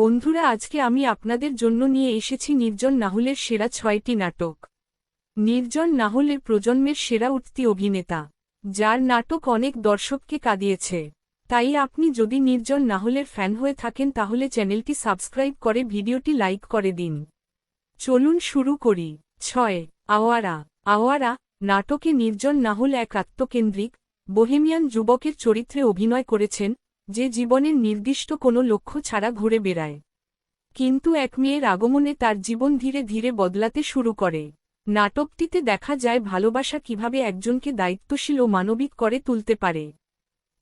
বন্ধুরা, আজকে আমি আপনাদের জন্য নিয়ে এসেছি নির্জন নাহুলের সেরা ছয়টি নাটক। নির্জন নাহুলের প্রজন্মের সেরা উঠতি অভিনেতা, যার নাটক অনেক দর্শককে কাঁদিয়েছে। তাই আপনি যদি নির্জন নাহুলের ফ্যান হয়ে থাকেন, তাহলে চ্যানেলটি সাবস্ক্রাইব করে ভিডিওটি লাইক করে দিন। চলুন শুরু করি। ছয়, আওয়ারা। আওয়ারা নাটকে নির্জন নাহুল এক আত্মকেন্দ্রিক, বোহেমিয়ান যুবকের চরিত্রে অভিনয় করেছেন যে জীবনের নির্দিষ্ট কোনো লক্ষ্য ছাড়া ঘুরে বেড়ায়। কিন্তু এক মেয়ের আগমনে তার জীবন ধীরে ধীরে বদলাতে শুরু করে। নাটকটিতে দেখা যায় ভালোবাসা কীভাবে একজনকে দায়িত্বশীল ও মানবিক করে তুলতে পারে।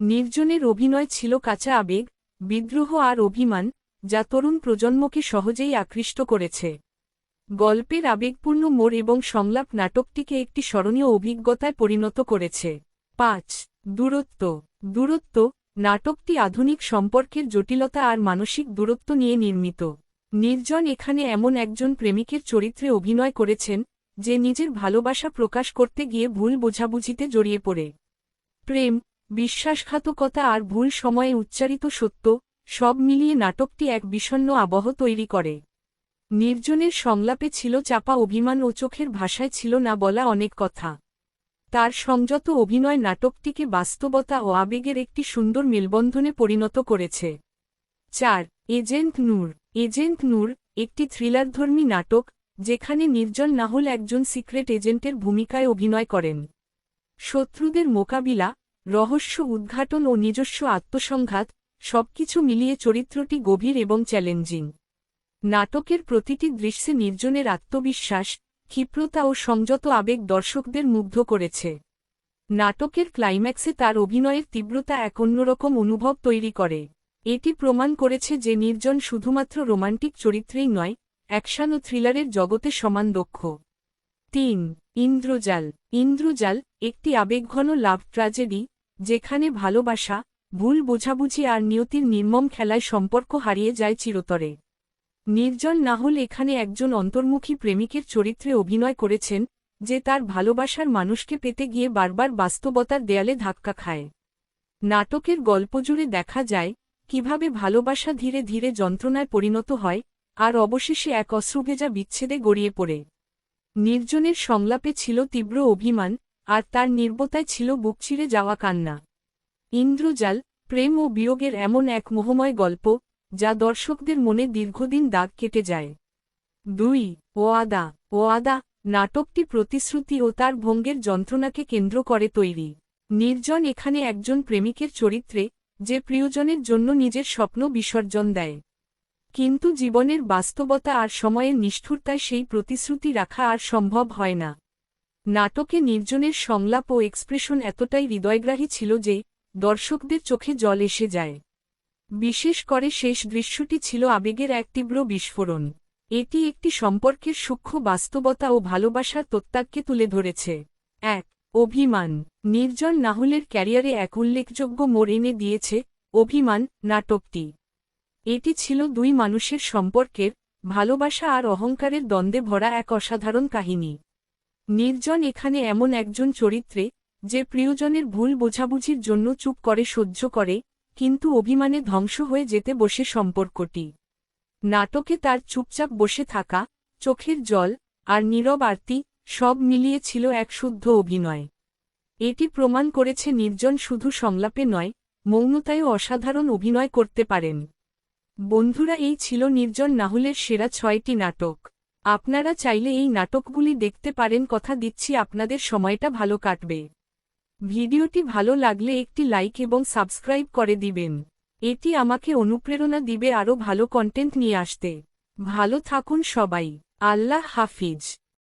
নির্জনের অভিনয় ছিল কাঁচা আবেগ, বিদ্রোহ আর অভিমান, যা তরুণ প্রজন্মকে সহজেই আকৃষ্ট করেছে। গল্পের আবেগপূর্ণ মোড় এবং সংলাপ নাটকটিকে একটি স্মরণীয় অভিজ্ঞতায় পরিণত করেছে। পাঁচ, দূরত্ব। দূরত্ব নাটকটি আধুনিক সম্পর্কের জটিলতা আর মানসিক দূরত্ব নিয়ে নির্মিত। নির্জন এখানে এমন একজন প্রেমিকের চরিত্রে অভিনয় করেছেন, যে নিজের ভালোবাসা প্রকাশ করতে গিয়ে ভুল বোঝাবুঝিতে জড়িয়ে পড়ে। প্রেম, বিশ্বাসঘাতকতা আর ভুল সময়ে উচ্চারিত সত্য, সব মিলিয়ে নাটকটি এক বিষণ্ন আবহ তৈরি করে। নির্জনের সংলাপে ছিল চাপা অভিমান ও চোখের ভাষায় ছিল না বলা অনেক কথা। তার সংযত অভিনয় নাটকটিকে বাস্তবতা ও আবেগের একটি সুন্দর মেলবন্ধনে পরিণত করেছে। চার, এজেন্ট নূর। এজেন্ট নূর, একটি থ্রিলারধর্মী নাটক, যেখানে নির্জন নাহল একজন সিক্রেট এজেন্টের ভূমিকায় অভিনয় করেন। শত্রুদের মোকাবিলা, রহস্য উদ্ঘাটন ও নিজস্ব আত্মসংঘাত, সবকিছু মিলিয়ে চরিত্রটি গভীর এবং চ্যালেঞ্জিং। নাটকের প্রতিটি দৃশ্যে নির্জনের আত্মবিশ্বাস ক্ষিপ্রতা ও সংযত আবেগ দর্শকদের মুগ্ধ করেছে। নাটকের ক্লাইম্যাক্সে তার অভিনয়ের তীব্রতা এক অন্যরকম অনুভব তৈরি করে। এটি প্রমাণ করেছে যে নির্জন শুধুমাত্র রোমান্টিক চরিত্রেই নয়, অ্যাকশন ও থ্রিলারের জগতে সমান দক্ষ। তিন, ইন্দ্রজাল। ইন্দ্রজাল একটি আবেগঘন লাভ ট্র্যাজেডি, যেখানে ভালোবাসা, ভুল বোঝাবুঝি আর নিয়তির নির্মম খেলায় সম্পর্ক হারিয়ে যায় চিরতরে। নির্জন নাহল এখানে একজন অন্তর্মুখী প্রেমিকের চরিত্রে অভিনয় করেছেন, যে তার ভালোবাসার মানুষকে পেতে গিয়ে বারবার বাস্তবতার দেয়ালে ধাক্কা খায়। নাটকের গল্পজুড়ে দেখা যায়, কীভাবে ভালোবাসা ধীরে ধীরে যন্ত্রণায় পরিণত হয়, আর অবশেষে এক অশ্রুভেজা বিচ্ছেদে গড়িয়ে পড়ে। নির্জনের সংলাপে ছিল তীব্র অভিমান, আর তার নির্বতায় ছিল বুকচিরে যাওয়া কান্না। ইন্দ্রজাল, প্রেম ও বিয়োগের এমন এক মোহময় গল্প যা দর্শকদের মনে দীর্ঘদিন দাগ কেটে যায়। দুই, ওয়াদা ওয়াদা, নাটকটি প্রতিশ্রুতি ও তার ভঙ্গের যন্ত্রণাকে কেন্দ্র করে তৈরি। নির্জন এখানে একজন প্রেমিকের চরিত্রে, যে প্রিয়জনের জন্য নিজের স্বপ্ন বিসর্জন দেয়। কিন্তু জীবনের বাস্তবতা আর সময়ের নিষ্ঠুরতায় সেই প্রতিশ্রুতি রাখা আর সম্ভব হয় না। নাটকে নির্জনের সংলাপ ও এক্সপ্রেশন এতটাই হৃদয়গ্রাহী ছিল যে, দর্শকদের চোখে জল এসে যায়। বিশেষ করে শেষ দৃশ্যটি ছিল আবেগের এক তীব্র বিস্ফোরণ। এটি একটি সম্পর্কের সূক্ষ্ম বাস্তবতা ও ভালোবাসার তত্ত্বাককে তুলে ধরেছে। এক, অভিমান। নির্জন নাহুলের ক্যারিয়ারে এক উল্লেখযোগ্য মোড় এনে দিয়েছে অভিমান নাটকটি। এটি ছিল দুই মানুষের সম্পর্কের ভালোবাসা আর অহংকারের দ্বন্দ্বে ভরা এক অসাধারণ কাহিনী। নির্জন এখানে এমন একজন চরিত্রে যে প্রিয়জনের ভুল বোঝাবুঝির জন্য চুপ করে সহ্য করে কিন্তু অভিমানে ধ্বংস হয়ে যেতে বসে সম্পর্কটি। নাটকে তার চুপচাপ বসে থাকা, চোখের জল আর নীরব আরতি সব মিলিয়ে ছিল এক শুদ্ধ অভিনয়। এটি প্রমাণ করেছে নির্জন শুধু সংলাপে নয়, মৌনতায়ও অসাধারণ অভিনয় করতে পারেন। বন্ধুরা, এই ছিল নির্জন নাহুলের সেরা ছয়টি নাটক। আপনারা চাইলে এই নাটকগুলি দেখতে পারেন, কথা দিচ্ছি, আপনাদের সময়টা ভালো কাটবে। ভিডিওটি ভালো লাগলে একটি লাইক এবং সাবস্ক্রাইব করে দিবেন। এটি আমাকে অনুপ্রেরণা দিবে আরও ভালো কন্টেন্ট নিয়ে আসতে। ভালো থাকুন সবাই। আল্লাহ হাফিজ।